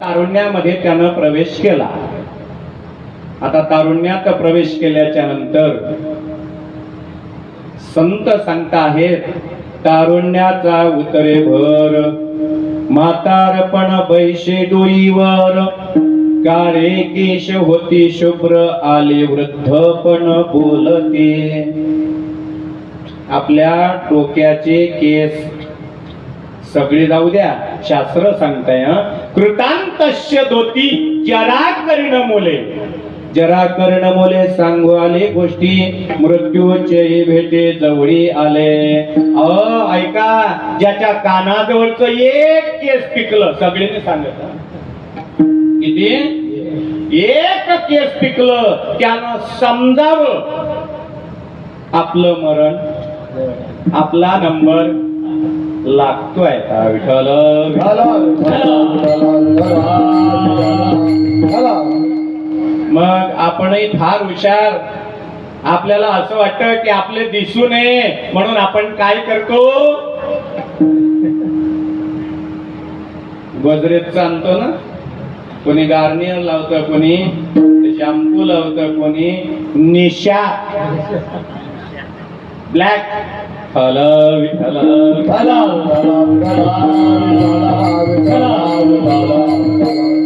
तारुण्यामध्ये त्यानं प्रवेश केला. आता तारुण्यात प्रवेश केल्याच्यानंतर संत सांगता आहेत तारुण्याचा उतरे भर म्हातारपण बैशे डोईवर काळे केश होती शुभ्र आले वृद्धपण बोलते. आपल्या टोक्याचे केस सगळे जाऊ द्या. शास्त्र सांगताय कृतांतश्य कृतांतस्य दोती जरा कर्ण मोले. जरा कर्ण मोले सांगू आले गोष्टी. मृत्यूचे भेटे जवळी आले. अ ऐका ज्याच्या कानाजवळच एक केस पिकलं. सगळ्यांनी सांगत किती? एक केस पिकलं. त्यानं समजावं. आपलं मरण आपला नंबर लागतोय. विठ्ठल मग आपणही फार हुशार. आपल्याला असं वाटतं की आपले दिसू नये म्हणून आपण काय करतो? गजरेच आणतो ना? कोणी गार्नियर लावतं कोणी शॅम्पू लावतं कोणी निशा. ब्लॅक. हल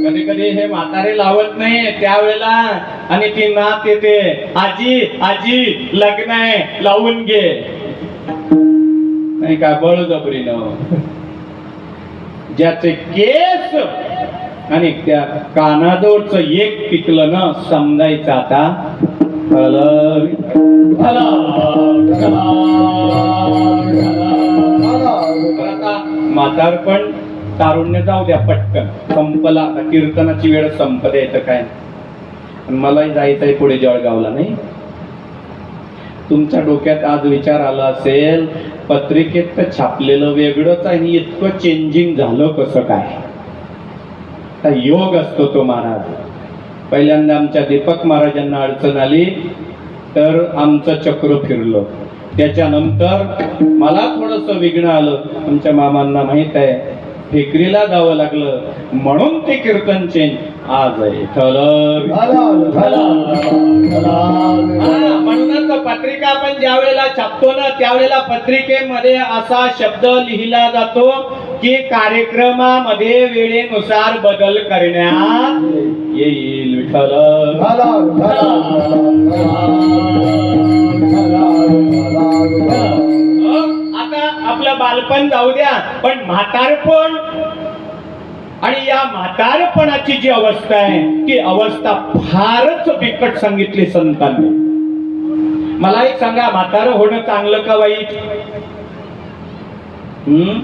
कधी कधी हे म्हातारे लावत नाही त्यावेळेला आणि ती नात येते आजी आजी लग्न आहे लावून घे. नाही का बळजबरीनं ज्याचे केस आणि त्या कानाजवळच एक पिकलं ना समजायचं आता. हल आता म्हातारपण तारुण्य जाऊ द्या पटकन. संपला आता कीर्तनाची वेळ संपत येतं काय? मलाही जायचंय पुढे जळगावला नाही? तुमच्या डोक्यात आज विचार आला असेल पत्रिकेत तर छापलेलं वेगळंच आणि इतकं चेंजिंग झालं कसं काय? आता योग असतो तो महाराज. पहिल्यांदा आमच्या दीपक महाराजांना अडचण आली तर आमचं चक्र फिरलं. त्याच्यानंतर मला थोडस विघ्न आलं. आमच्या मामांना माहीत आहे फेकरीला जावं लागलं. म्हणून ते कीर्तन चेंज आज आहे. हा, म्हणूनच पत्रिका आपण ज्या वेळेला छापतो ना त्यावेळेला पत्रिकेमध्ये असा शब्द लिहिला जातो की कार्यक्रमामध्ये वेळेनुसार बदल करण्यात येईल. विठ्ठल. बालपण जाऊ द्या पण म्हातारपण. आणि या म्हातारपणाची जी अवस्था आहे ती अवस्था फारच बिकट सांगितली संतांनी. मला एक सांगा म्हातार होणं चांगलं का वाईट? हम्म?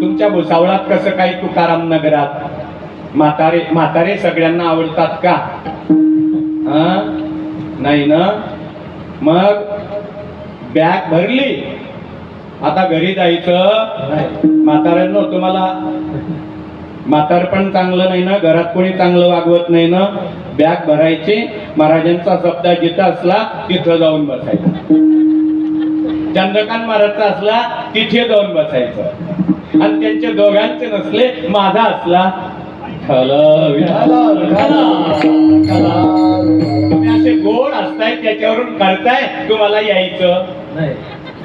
तुमच्या भुसावळात कसं काही तुकाराम नगरात? म्हातारे म्हातारे सगळ्यांना आवडतात का? हा? नाही ना? मग बॅग भरली? आता घरी जायचं? म्हाताऱ्यांनो तुम्हाला म्हातारपण चांगलं नाही ना? घरात कोणी चांगलं वागवत नाही ना? बॅग भरायची महाराजांचा शब्द जिथं असला तिथं जाऊन बसायचं. चंद्रकांत महाराजचा असला तिथे जाऊन बसायचं. आणि त्यांचे दोघांचे नसले माझा असला. तुम्ही असे गोड असताय त्याच्यावरून कळताय तुम्हाला यायचं.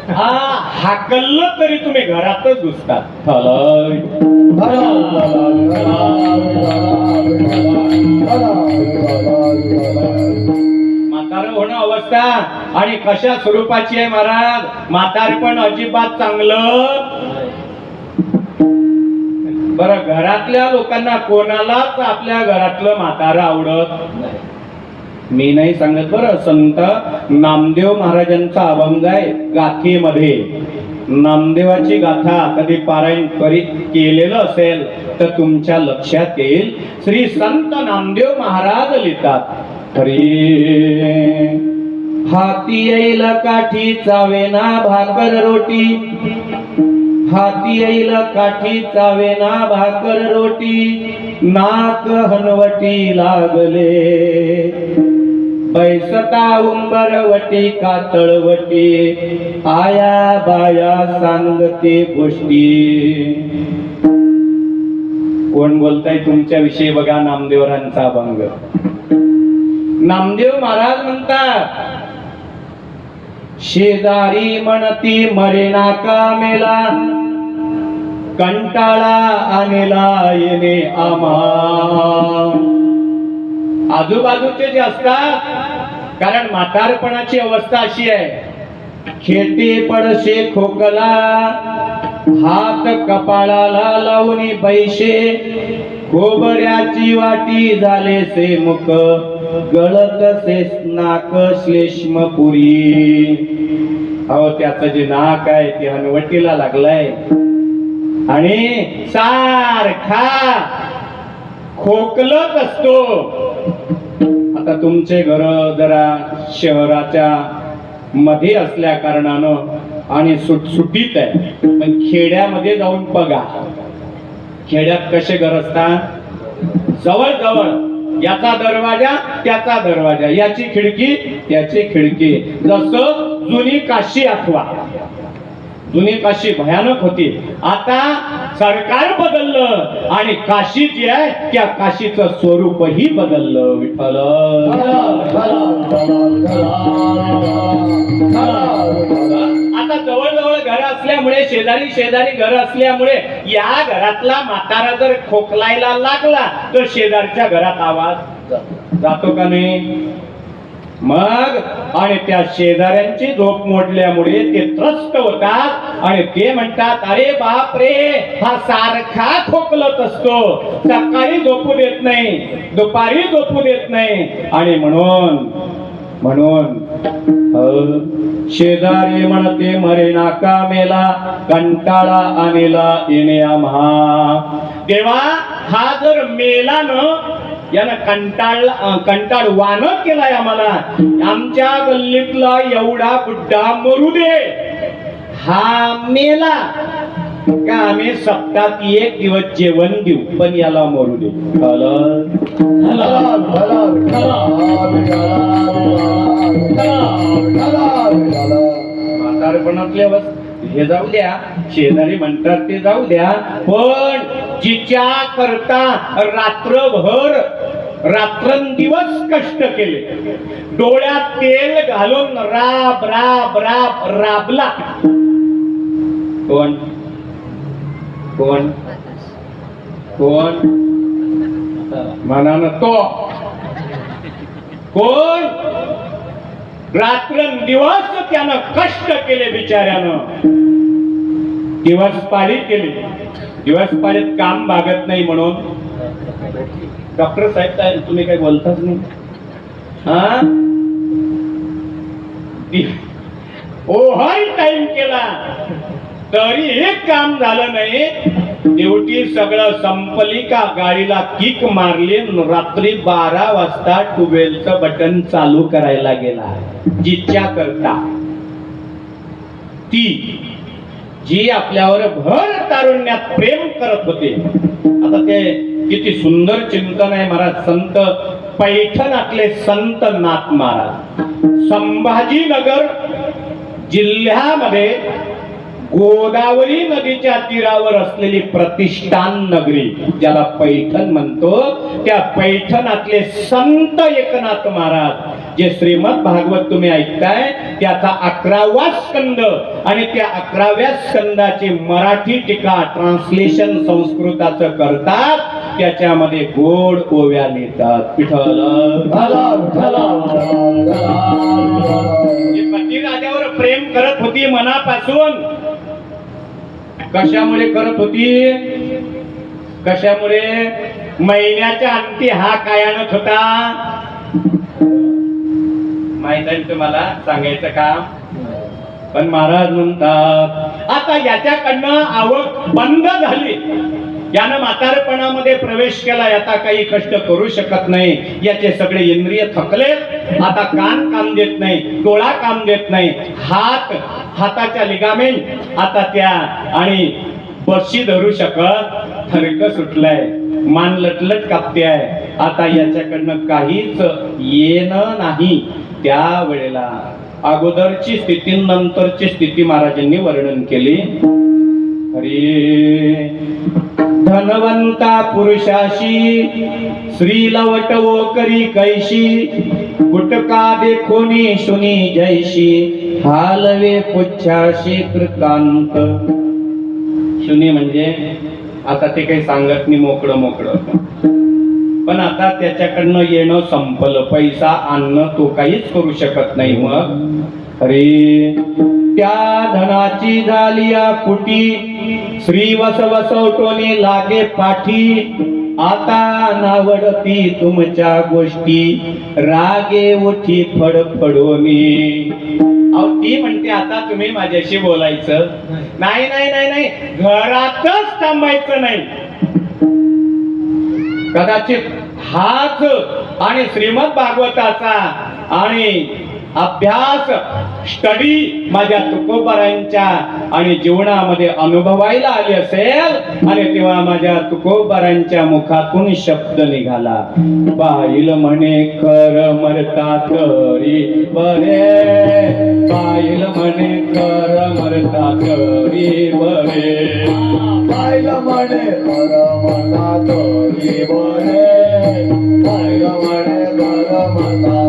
हा हाकललं तरी तुम्ही घरातच घुसता थलय. होणं अवस्था. आणि कशा स्वरूपाची आहे महाराज? म्हातारपण अजिबात चांगलं. बरं घरातल्या लोकांना कोणालाच आपल्या घरातलं म्हातारं आवडत मी नाही सांगत बरं. संत नामदेव महाराजांचा अभंग आहे गाथेमध्ये. नामदेवाची गाथा कधी पारायण करीत केलेलं असेल तर तुमच्या लक्षात येईल. श्री संत नामदेव महाराज लिहितात हरी हाती येईल काठी चावेना भाकर रोटी. हाती येईल काठी चावेना भाकर रोटी. नाक हनवटी लागले. बैसता उंबरवटी कातळवटी आया बाया सांगते गोष्टी. कोण बोलताय तुमच्या विषयी बघा नामदेवरांचा अभंग. नामदेव महाराज म्हणतात शेजारी म्हणती मरेना कामेला कंटाळा आणला येणे आम्हा. आजूबाजूचे जे असतात कारण म्हातारपणाची अवस्था अशी आहे. खेटे पडशे खोकला हात कपाळाला लावून पैसे खोबऱ्याची वाटी झाले से मुख गळत से नाक श्लेष्मपुरी अहो त्याचं जे नाक आहे ते हनवटीला लागलंय. आणि सारखा खोकलत असतो. आता तुमचे घर जरा शहराच्या मध्ये असल्या कारणानं आणि सुटसुटीत आहे. पण खेड्यामध्ये जाऊन बघा. खेड्यात कसे घर असतात? जवळ जवळ याचा दरवाजा त्याचा दरवाजा. याची खिडकी त्याची खिडकी. जसं जुनी काशी आठवा. जुनी काशी भयानक होती. आता सरकार बदललं आणि काशी जी आहे त्या काशीचं स्वरूपही बदललं विठ्ठल. आता जवळजवळ घर असल्यामुळे शेजारी शेजारी घर असल्यामुळे या घरातला म्हातारा जर खोकलायला लागला तर शेजारच्या घरात आवाज जातो का नाही? मग आणि त्या शेजाऱ्यांची झोप मोडल्यामुळे ते त्रस्त होतात आणि ते म्हणतात अरे बाप रे हा सारखा खोकलत असतो. सकाळी झोपू देत नाही दुपारी झोपू देत नाही. आणि म्हणून म्हणून शेजारी म्हणते मरे नाका मेला कंटाळा आणला येणे आम्हा. देवा हा जर मेला न यानं कंटाळ कंटाळवान केलाय आम्हाला. आमच्या गल्लीतला एवढा बुड्ढा मरू दे. हा मेला. का आम्ही सप्ताहात एक दिवस जेवण देऊ पण याला मरू दे. कळलं? म्हातारपणातल्या वस हे जाऊ द्या. शेजारी म्हणतात ते जाऊ द्या. पण जिच्या करता रात्रभर रात्रंदिवस कष्ट केले. डोळ्यात तेल घालून राब राब राब राबला. कोण? कोण? कोण? मनानं तो. कोण? रात्रंदिवस त्यानं कष्ट केले बिचाऱ्यानं. दिवस पाळी केली दिवस पाळीत काम भागत नाही म्हणून. डॉक्टर साहेब काय तुम्ही काही बोलताच नाही? हा? ओव्हर टाइम केला. तरी एक काम झालं नाही. ड्युटी सगळं संपली का? गाडीला किक मारली. रात्री बारा वाजता ट्युबवेलचं बटन चालू करायला गेला. जिच्या करता. ती जी आपल्यावर भर तारुण्यात प्रेम करत होते. आता ते किती सुंदर चिंतन आहे महाराज. संत पैठणातले संत नाथ महाराज. संभाजीनगर जिल्ह्यामध्ये गोदावरी नदीच्या तीरावर असलेली प्रतिष्ठान नगरी ज्याला पैठण म्हणतो त्या पैठणातले संत एकनाथ महाराज जे श्रीमद भागवत तुम्ही ऐकताय त्याचा अकरावा स्कंद आणि त्या अकराव्या स्कंदाची मराठी टीका ट्रान्सलेशन संस्कृताचं करतात त्याच्यामध्ये गोड ओव्या लिहितात. पिठल पती राजावर प्रेम करत होती मनापासून. कशामुळे करत होती? कशामुळे? महिन्याच्या अंती हा काय आणत होता? माहीत आहे तुम्हाला? सांगायचं काम? पण महाराज म्हणतात आता याच्याकडनं आवक बंद झाली. यानं म्हातारपणामध्ये प्रवेश केला आता काही कष्ट करू शकत नाही. याचे सगळे इंद्रिय थकले आता कान काम देत नाही डोळा काम देत नाही. हात हाताच्या लिगामेंट. आता त्या आणि बशी धरू शकत. थरक सुटलंय. मान लटलट कापते आहे आता याच्याकडनं काहीच येणं नाही. त्या वेळेला अगोदरची स्थिती नंतरची स्थिती महाराजांनी वर्णन केली. अरे धनवंता पुरुषाशी श्रीलवट वो करी कैशी गुटका देखोनी शुनी जैशी. हालवे पुच्छाशी कृतांत. शुनी म्हणजे आता ते काही सांगत नाही मोकळं मोकळं. पण आता त्याच्याकडनं येणं संपलं. पैसा आणणं तो काहीच करू शकत नाही मग. अरे त्या धनाची झाली या कुटी श्री वस वसवटोनी लागे पाठी. आता नावडती तुमच्या गोष्टी. रागे उठी फडफडोनी. अहो ती म्हणते आता तुम्ही माझ्याशी बोलायचं. नाही. नाही नाही नाही घरातच थांबायचं नाही. कदाचित हाच आणि श्रीमद भागवताचा आणि अभ्यास स्टडी माझ्या तुकोबारांच्या आणि जीवनामध्ये अनुभवायला आली असेल आणि तेव्हा माझ्या तुकोबारांच्या मुखातून शब्द निघाला. पाहिल म्हणे खर मरता तरी बरे. पाहिल म्हणे खर मरता तरी बरे. पाहिल म्हणे खर मरता तरी बरे. पाहिलं म्हणे परमता मरता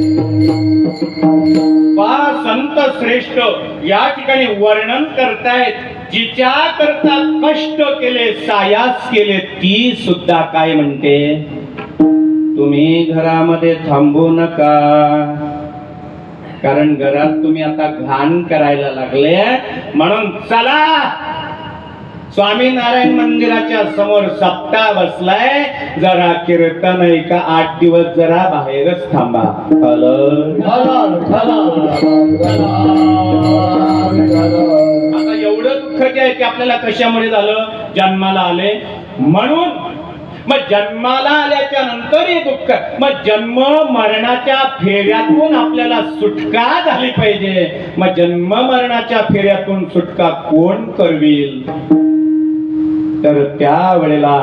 श्रेष्ठ या ठिकाणी वर्णन करतायत जिच्या करता कष्ट केले सायास केले ती सुद्धा काय म्हणते? तुम्ही घरामध्ये थांबू नका. कारण घरात तुम्ही आता घाण करायला लागले. म्हणून चला स्वामीनारायण मंदिराच्या समोर सप्ताह बसलाय. जरा कीर्तन ऐका. आठ दिवस जरा बाहेरच थांबा. आता एवढं दुःख जे आहे ते आपल्याला कशामुळे झालं? जन्माला आले. म्हणून मग जन्माला आल्याच्या नंतरही दुःख. मग जन्म मरणाच्या फेऱ्यातून आपल्याला सुटका झाली पाहिजे. मग जन्म मरणाच्या फेऱ्यातून सुटका कोण करवील? तर त्या वेळेला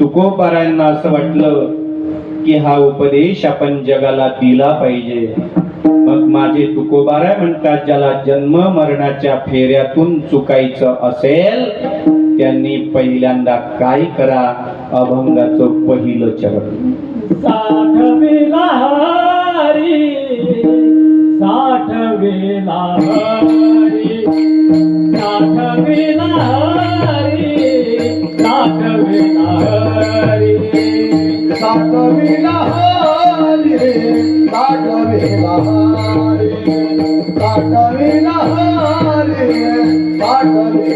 तुकोबारायांना असं वाटलं की हा उपदेश आपण जगाला दिला पाहिजे. मग माझे तुकोबाराय म्हणतात ज्याला जन्म मरणाच्या फेऱ्यातून चुकायचं असेल त्यांनी पहिल्यांदा काय करा? अभंगाचं पहिलं चरण. साठवेला हरी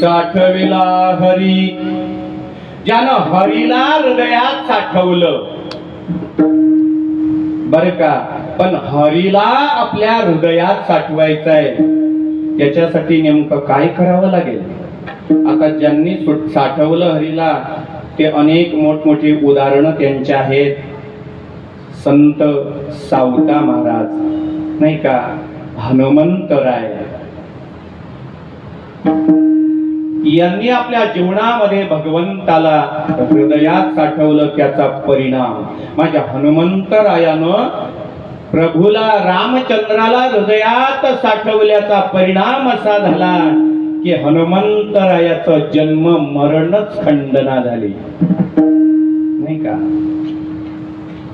साठविला हरी. ज्यानं हरीला हृदयात साठवलं. बर का? पण हरीला आपल्या हृदयात साठवायचं आहे त्याच्यासाठी नेमकं काय करावं लागेल? आता ज्यांनी साठवलं हरीला ते अनेक मोठमोठी उदाहरणं त्यांची आहेत. संत सावता महाराज नाही का? हनुमंतराय. यांनी आपल्या जीवनामध्ये भगवंताला हृदयात साठवलं त्याचा परिणाम. माझ्या हनुमंतरायानं प्रभूला रामचंद्राला हृदयात साठवल्याचा परिणाम असा झाला की हनुमंतरायाचं जन्म मरणच खंडना झाली. नाही का?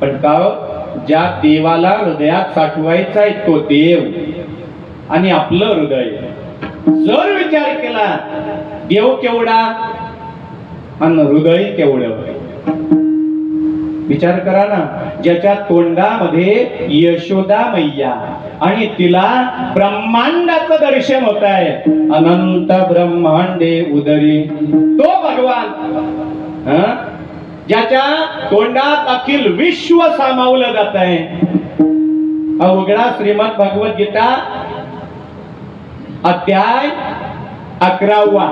पण का हो? ज्या देवाला हृदयात साठवायचा आहे तो देव आणि आपलं हृदय. जर विचार केला देव केवढा? आणि हृदय केवढं? विचार करा ना ज्याच्या तोंडामध्ये यशोदा मैया आणि तिला ब्रह्मांडाचं दर्शन होत आहे अनंत ब्रह्मांडे उदरी. तो भगवान ज्याच्या तोंडात अखिल विश्व सामावलं जात आहे अवघडा उघडा श्रीमद गीता अध्याय अकरावा.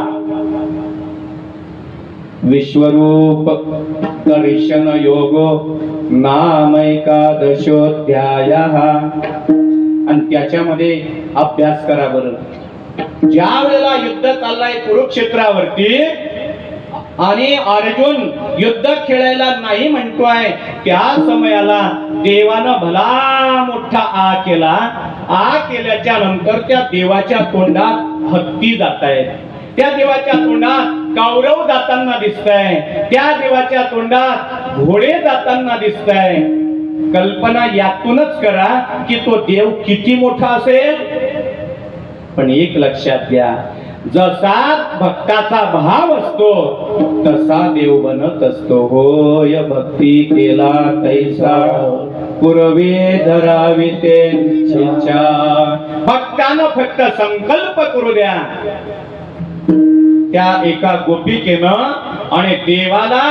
विश्वरूप दर्शन योगो नामैकादशोध्याय आणि त्याच्यामध्ये अभ्यास करा बरं. ज्या वेळेला युद्ध चाललाय कुरुक्षेत्रावरती आणि अर्जुन युद्ध खेळायला नाही म्हणतोय त्या समयाला देवानं भला मोठा आ केला आ केल्याच्यानंतर त्या देवाच्या तोंडात हत्ती जात आहेत त्या देवाच्या तोंडात कावरव जाताना दिसतंय. त्या देवाच्या तोंडात घोडे जाताना दिसतंय. कल्पना यातूनच करा की तो देव किती मोठा असेल? पण एक लक्षात घ्या जसा भक्ताचा भाव असतो तसा देव बनत असतो. होय भक्ती केला तैसा. पुरवे धरावी ते भक्तानं फक्त संकल्प करू द्या. त्या एका गोपिकेनं आणि देवाला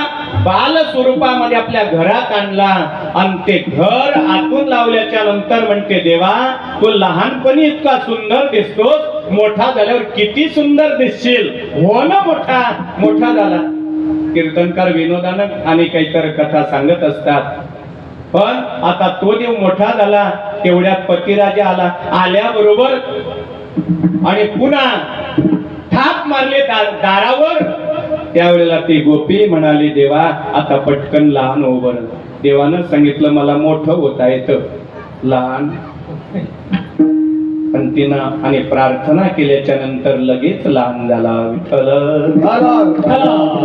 बाल स्वरूपामध्ये आपल्या घरात आणला. आणि ते घर आतून लावल्याच्या नंतर म्हणते देवा तू लहानपणी इतका सुंदर दिसतोस. मोठा झाल्यावर किती सुंदर दिसशील. हो ना मोठा. मोठा झाला. कीर्तनकार विनोदानं आणि काहीतरी कथा सांगत असतात. पण आता तो देव मोठा झाला तेवढ्यात पतिराजा आला. आल्याबरोबर आणि पुन्हा थाप मारले दा- दारावर. त्यावेळेला ती गोपी म्हणाली देवा आता पटकन लहान हो बरं. देवानं सांगितलं मला मोठं होता येतं लहान. पण तिनं आणि प्रार्थना केल्याच्यानंतर लगेच लहान झाला विठ्ठल. चला.